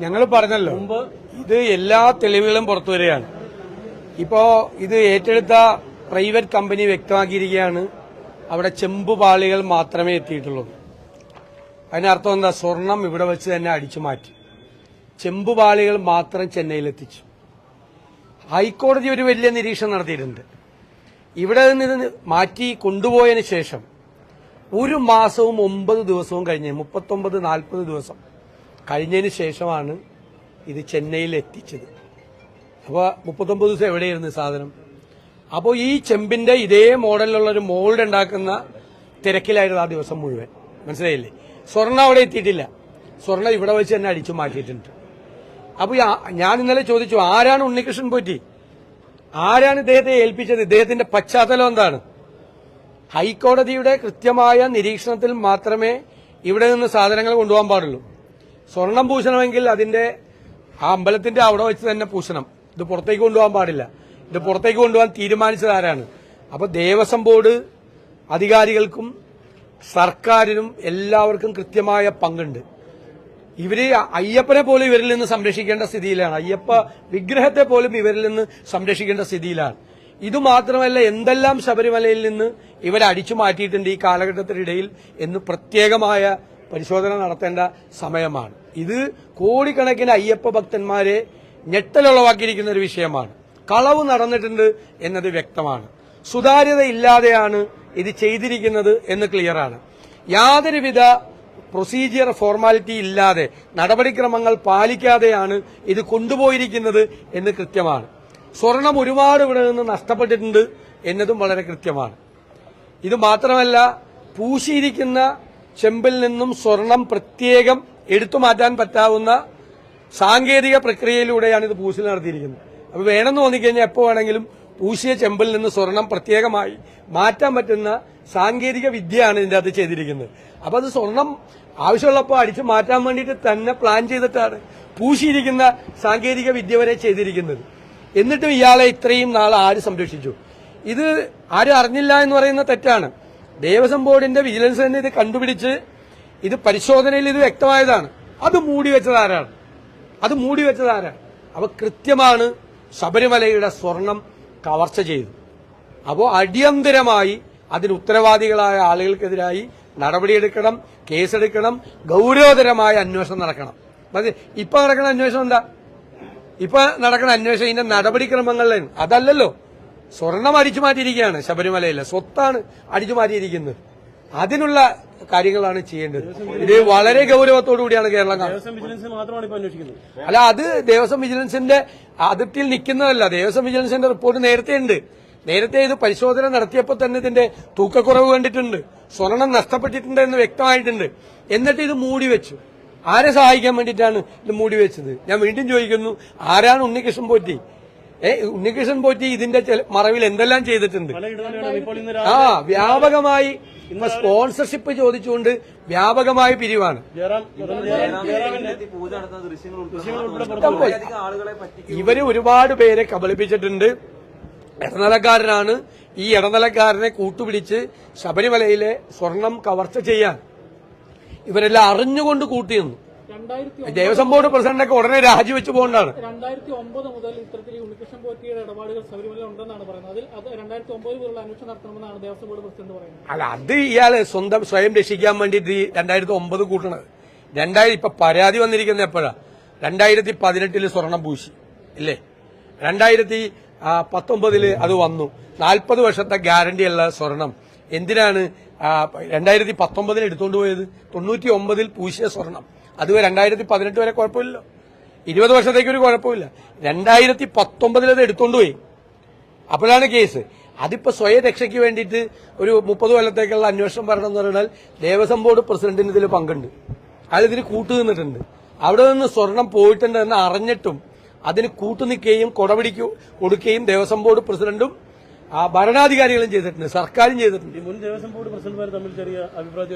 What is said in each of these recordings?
ഞങ്ങൾ പറഞ്ഞല്ലോ ഇത് എല്ലാ തെളിവുകളും പുറത്തു വരികയാണ്. ഇപ്പോ ഇത് ഏറ്റെടുത്ത പ്രൈവറ്റ് കമ്പനി വ്യക്തമാക്കിയിരിക്കുകയാണ് അവിടെ ചെമ്പുപാളികൾ മാത്രമേ എത്തിയിട്ടുള്ളൂ. അതിനർത്ഥം എന്താ? സ്വർണം ഇവിടെ വെച്ച് തന്നെ അടിച്ചു മാറ്റി. ചെമ്പുപാളികൾ മാത്രം ചെന്നൈയിലെത്തിച്ചു. ഹൈക്കോടതി ഒരു വലിയ നിരീക്ഷണം നടത്തിയിട്ടുണ്ട്. ഇവിടെ നിന്ന് ഇത് മാറ്റി കൊണ്ടുപോയതിനു ശേഷം ഒരു മാസവും ഒമ്പത് ദിവസവും കഴിഞ്ഞ് മുപ്പത്തൊമ്പത് നാൽപ്പത് ദിവസം കഴിഞ്ഞതിന് ശേഷമാണ് ഇത് ചെന്നൈയിൽ എത്തിച്ചത് അപ്പോൾ മുപ്പത്തൊമ്പത് ദിവസം എവിടെയായിരുന്നു സാധനം? അപ്പോൾ ഈ ചെമ്പിന്റെ ഇതേ മോഡലിലുള്ള ഒരു മോൾഡ് ഉണ്ടാക്കുന്ന തിരക്കിലായിരുന്നു ആ ദിവസം മുഴുവൻ. മനസ്സിലായില്ലേ? സ്വർണ അവിടെ എത്തിയിട്ടില്ല. സ്വർണ ഇവിടെ വെച്ച് തന്നെ അടിച്ചു മാറ്റിയിട്ടുണ്ട്. അപ്പോൾ ഞാൻ ഇന്നലെ ചോദിച്ചു ആരാണ് ഉണ്ണികൃഷ്ണൻ പോറ്റി? ആരാണ് ഇദ്ദേഹത്തെ ഏൽപ്പിച്ചത്? ഇദ്ദേഹത്തിന്റെ പശ്ചാത്തലം എന്താണ്? ഹൈക്കോടതിയുടെ കൃത്യമായ നിരീക്ഷണത്തിൽ മാത്രമേ ഇവിടെ നിന്ന് സാധനങ്ങൾ കൊണ്ടുപോകാൻ പാടുള്ളൂ. സ്വർണം പൂശണമെങ്കിൽ അതിന്റെ ആ അമ്പലത്തിന്റെ അവിടെ വെച്ച് തന്നെ പൂശണം. ഇത് പുറത്തേക്ക് കൊണ്ടുപോകാൻ പാടില്ല. ഇത് പുറത്തേക്ക് കൊണ്ടുപോകാൻ തീരുമാനിച്ചത് ആരാണ്? അപ്പൊ ദേവസ്വം ബോർഡ് അധികാരികൾക്കും സർക്കാരിനും എല്ലാവർക്കും കൃത്യമായ പങ്കുണ്ട്. ഇവർ അയ്യപ്പനെ പോലും ഇവരിൽ നിന്ന് സംരക്ഷിക്കേണ്ട സ്ഥിതിയിലാണ്. അയ്യപ്പ വിഗ്രഹത്തെ പോലും ഇവരിൽ നിന്ന് സംരക്ഷിക്കേണ്ട സ്ഥിതിയിലാണ്. ഇതുമാത്രമല്ല എന്തെല്ലാം ശബരിമലയിൽ നിന്ന് ഇവരെ അടിച്ചു മാറ്റിയിട്ടുണ്ട് ഈ കാലഘട്ടത്തിനിടയിൽ എന്ന് പ്രത്യേകമായ പരിശോധന നടത്തേണ്ട സമയമാണ്. ഇത് കോടിക്കണക്കിന് അയ്യപ്പ ഭക്തന്മാരെ ഞെട്ടലുളവാക്കിയിരിക്കുന്ന ഒരു വിഷയമാണ്. കളവ് നടന്നിട്ടുണ്ട് എന്നത് വ്യക്തമാണ്. സുതാര്യത ഇല്ലാതെയാണ് ഇത് ചെയ്തിരിക്കുന്നത് എന്ന് ക്ലിയറാണ്. യാതൊരുവിധ പ്രൊസീജിയർ ഫോർമാലിറ്റി ഇല്ലാതെ നടപടിക്രമങ്ങൾ പാലിക്കാതെയാണ് ഇത് കൊണ്ടുപോയിരിക്കുന്നത് എന്ന് കൃത്യമാണ്. സ്വർണം ഒരുപാട് ഇവിടെ നിന്ന് നഷ്ടപ്പെട്ടിട്ടുണ്ട് എന്നതും വളരെ കൃത്യമാണ്. ഇത് മാത്രമല്ല പൂശിയിരിക്കുന്ന ചെമ്പിൽ നിന്നും സ്വർണം പ്രത്യേകം എടുത്തു മാറ്റാൻ പറ്റാവുന്ന സാങ്കേതിക പ്രക്രിയയിലൂടെയാണ് ഇത് പൂശൽ നടത്തിയിരിക്കുന്നത്. അപ്പൊ വേണമെന്ന് തോന്നിക്കഴിഞ്ഞാൽ എപ്പോ വേണമെങ്കിലും പൂശിയ ചെമ്പിൽ നിന്ന് സ്വർണം പ്രത്യേകമായി മാറ്റാൻ പറ്റുന്ന സാങ്കേതിക വിദ്യയാണ് ഇതിന്റെ അത് ചെയ്തിരിക്കുന്നത്. അപ്പൊ അത് സ്വർണം ആവശ്യമുള്ളപ്പോൾ അടിച്ചു മാറ്റാൻ വേണ്ടിയിട്ട് തന്നെ പ്ലാൻ ചെയ്തിട്ടാണ് പൂശിയിരിക്കുന്ന സാങ്കേതിക വിദ്യ വരെ ചെയ്തിരിക്കുന്നത്. എന്നിട്ടും ഇയാളെ ഇത്രയും നാൾ ആര് സംരക്ഷിച്ചു? ഇത് ആരും അറിഞ്ഞില്ല എന്ന് പറയുന്ന തെറ്റാണ്. ദേവസ്വം ബോർഡിന്റെ വിജിലൻസ് തന്നെ ഇത് കണ്ടുപിടിച്ച് ഇത് പരിശോധനയിൽ ഇത് വ്യക്തമായതാണ്. അത് മൂടി വെച്ചതാരാണ്? അത് മൂടി വെച്ചതാരാണ്? അവ കൃത്യമാണ് ശബരിമലയുടെ സ്വർണം കവർച്ച ചെയ്തു. അപ്പോൾ അടിയന്തരമായി അതിന് ഉത്തരവാദികളായ ആളുകൾക്കെതിരായി നടപടിയെടുക്കണം കേസെടുക്കണം ഗൗരവതരമായ അന്വേഷണം നടക്കണം. ഇപ്പൊ നടക്കുന്ന അന്വേഷണം എന്താ? ഇപ്പൊ നടക്കുന്ന അന്വേഷണം ഇതിന്റെ നടപടിക്രമങ്ങളിലാണ് അതല്ലല്ലോ സ്വർണം അടിച്ചു മാറ്റിയിരിക്കുകയാണ് ശബരിമലയിലെ. സ്വത്താണ് അടിച്ചു മാറ്റിയിരിക്കുന്നത്. അതിനുള്ള കാര്യങ്ങളാണ് ചെയ്യേണ്ടത്. ഇത് വളരെ ഗൗരവത്തോടു കൂടിയാണ് കേരളം അല്ല അത് ദേവസ്വം വിജിലൻസിന്റെ അതിർത്തിയിൽ നിൽക്കുന്നതല്ല. ദേവസ്വം വിജിലൻസിന്റെ റിപ്പോർട്ട് നേരത്തെ ഉണ്ട്. നേരത്തെ ഇത് പരിശോധന നടത്തിയപ്പോൾ തന്നെ ഇതിന്റെ തൂക്കക്കുറവ് കണ്ടിട്ടുണ്ട്. സ്വർണം നഷ്ടപ്പെട്ടിട്ടുണ്ട് എന്ന് വ്യക്തമായിട്ടുണ്ട്. എന്നിട്ട് ഇത് മൂടി വെച്ചു. ആരെ സഹായിക്കാൻ വേണ്ടിയിട്ടാണ് ഇത് മൂടി വെച്ചത്? ഞാൻ വീണ്ടും ചോദിക്കുന്നു ആരാണ് ഉണ്ണികൃഷ്ണൻ പോറ്റി? ഏ ഉണ്ണികൃഷ്ണൻ പോറ്റി ഇതിന്റെ മറവിൽ എന്തെല്ലാം ചെയ്തിട്ടുണ്ട്? ആ വ്യാപകമായി ഇന്ന് സ്പോൺസർഷിപ്പ് ചോദിച്ചുകൊണ്ട് വ്യാപകമായ പിരിവാണ്. ഇവർ ഒരുപാട് പേരെ കബളിപ്പിച്ചിട്ടുണ്ട്. ഇടനിലക്കാരനാണ് ഈ ഇടനിലക്കാരനെ കൂട്ടുപിടിച്ച് ശബരിമലയിലെ സ്വർണം കവർച്ച ചെയ്യാൻ. ഇവരെല്ലാം അറിഞ്ഞുകൊണ്ട് കൂട്ടിയിരുന്നു ദേവസ്വം ബോർഡ് പ്രസിഡന്റൊക്കെ ഉടനെ രാജിവെച്ച് പോകേണ്ടതാണ് രണ്ടായിരത്തി ഒമ്പത് മുതൽ ഇത്തരത്തിൽ ഉണ്ണികൃഷ്ണൻ പോറ്റിയുടെ ഇടപാടുകൾ ശബരിമല ഉണ്ടെന്നാണ് പറയുന്നത്. അതിൽ അത് രണ്ടായിരത്തി ഒമ്പത് മുതലുള്ള അന്വേഷണം നടത്തണമെന്നാണ് ദേവസ്വം ബോർഡ് പ്രസിഡന്റ് പറയുന്നത്. അല്ല അത് ഇയാൾ സ്വന്തം സ്വയം രക്ഷിക്കാൻ വേണ്ടിയിട്ട് ഈ രണ്ടായിരത്തി ഒമ്പത് കൂട്ടണത്. രണ്ടായിരം ഇപ്പൊ പരാതി വന്നിരിക്കുന്നത് എപ്പോഴാ? രണ്ടായിരത്തി പതിനെട്ടിൽ സ്വർണം പൂശി അല്ലേ രണ്ടായിരത്തി പത്തൊമ്പതിൽ അത് വന്നു. നാൽപ്പത് വർഷത്തെ ഗ്യാരണ്ടിയുള്ള സ്വർണം. എന്തിനാണ് രണ്ടായിരത്തി പത്തൊമ്പതിൽ എടുത്തുകൊണ്ട് പോയത്? തൊണ്ണൂറ്റി ഒമ്പതിൽ പൂശിയ സ്വർണം. അത് രണ്ടായിരത്തി പതിനെട്ട് വരെ കുഴപ്പമില്ലല്ലോ. ഇരുപത് വർഷത്തേക്ക് ഒരു കുഴപ്പമില്ല. രണ്ടായിരത്തി പത്തൊമ്പതിൽ അത് എടുത്തുകൊണ്ട് പോയി അപ്പോഴാണ് കേസ്. അതിപ്പോ സ്വയരക്ഷയ്ക്ക് വേണ്ടിയിട്ട് ഒരു മുപ്പത് കൊല്ലത്തേക്കുള്ള അന്വേഷണം വരണം എന്ന് പറഞ്ഞാൽ ദേവസ്വം ബോർഡ് പ്രസിഡന്റിന് ഇതിൽ പങ്കുണ്ട്. അയാൾ ഇതിന് കൂട്ടുനിന്നിട്ടുണ്ട് അവിടെ നിന്ന് സ്വർണം പോയിട്ടുണ്ട് എന്ന് അറിഞ്ഞിട്ടും അതിന് കൂട്ടുനിൽക്കുകയും കൊടപിടിക്കു കൊടുക്കുകയും ദേവസ്വം ബോർഡ് പ്രസിഡന്റും ആ ഭരണാധികാരികളും ചെയ്തിട്ടുണ്ട് സർക്കാരും ചെയ്തിട്ടുണ്ട്.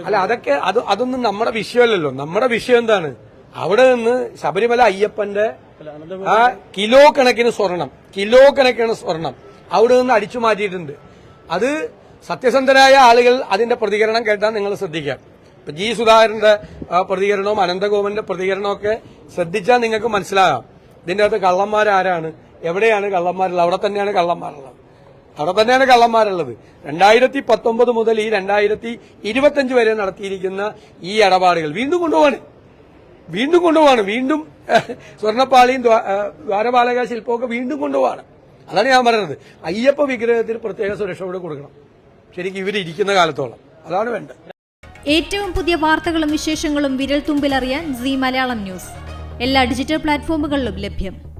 അല്ല അതൊക്കെ അത് അതൊന്നും നമ്മുടെ വിഷയമല്ലല്ലോ. നമ്മുടെ വിഷയം എന്താണ്? അവിടെ നിന്ന് ശബരിമല അയ്യപ്പന്റെ ആ കിലോ കണക്കിന് സ്വർണം കിലോ കണക്കിന് സ്വർണം അവിടെ നിന്ന് അടിച്ചു മാറ്റിയിട്ടുണ്ട്. അത് സത്യസന്ധരായ ആളുകൾ അതിന്റെ പ്രതികരണം കേട്ടാൽ നിങ്ങൾ ശ്രദ്ധിക്കാം. ഇപ്പൊ ജി സുധാകരന്റെ പ്രതികരണവും അനന്തഗോപന്റെ പ്രതികരണവും ഒക്കെ ശ്രദ്ധിച്ചാൽ നിങ്ങൾക്ക് മനസ്സിലാകാം. ഇതിന്റെ അകത്ത് കള്ളന്മാരാരാണ് എവിടെയാണ് കള്ളന്മാരുള്ളത് അവിടെ തന്നെയാണ് കള്ളന്മാരുള്ളത്. അവിടെ തന്നെയാണ് കള്ളന്മാരുള്ളത്. രണ്ടായിരത്തി പത്തൊമ്പത് മുതൽ ഈ രണ്ടായിരത്തി ഇരുപത്തഞ്ച് വരെ നടത്തിയിരിക്കുന്ന ഈ ഇടപാടുകൾ വീണ്ടും കൊണ്ടുപോവാണ്. വീണ്ടും കൊണ്ടുപോവാണ്. വീണ്ടും സ്വർണപ്പാളിയും ദ്വാരപാലക ശില്പമൊക്കെ വീണ്ടും കൊണ്ടുപോവാണ്. അതാണ് ഞാൻ പറയുന്നത്. അയ്യപ്പ വിഗ്രഹത്തിന് പ്രത്യേക സുരക്ഷ കൂടെ കൊടുക്കണം. ശരിക്കും ഇവർ ഇരിക്കുന്ന കാലത്തോളം. അതാണ് വേണ്ടത്. ഏറ്റവും പുതിയ വാർത്തകളും വിശേഷങ്ങളും വിരൽ തുമ്പിലറിയാൻ സി മലയാളം ന്യൂസ്. എല്ലാ ഡിജിറ്റൽ പ്ലാറ്റ്ഫോമുകളിലും ലഭ്യം.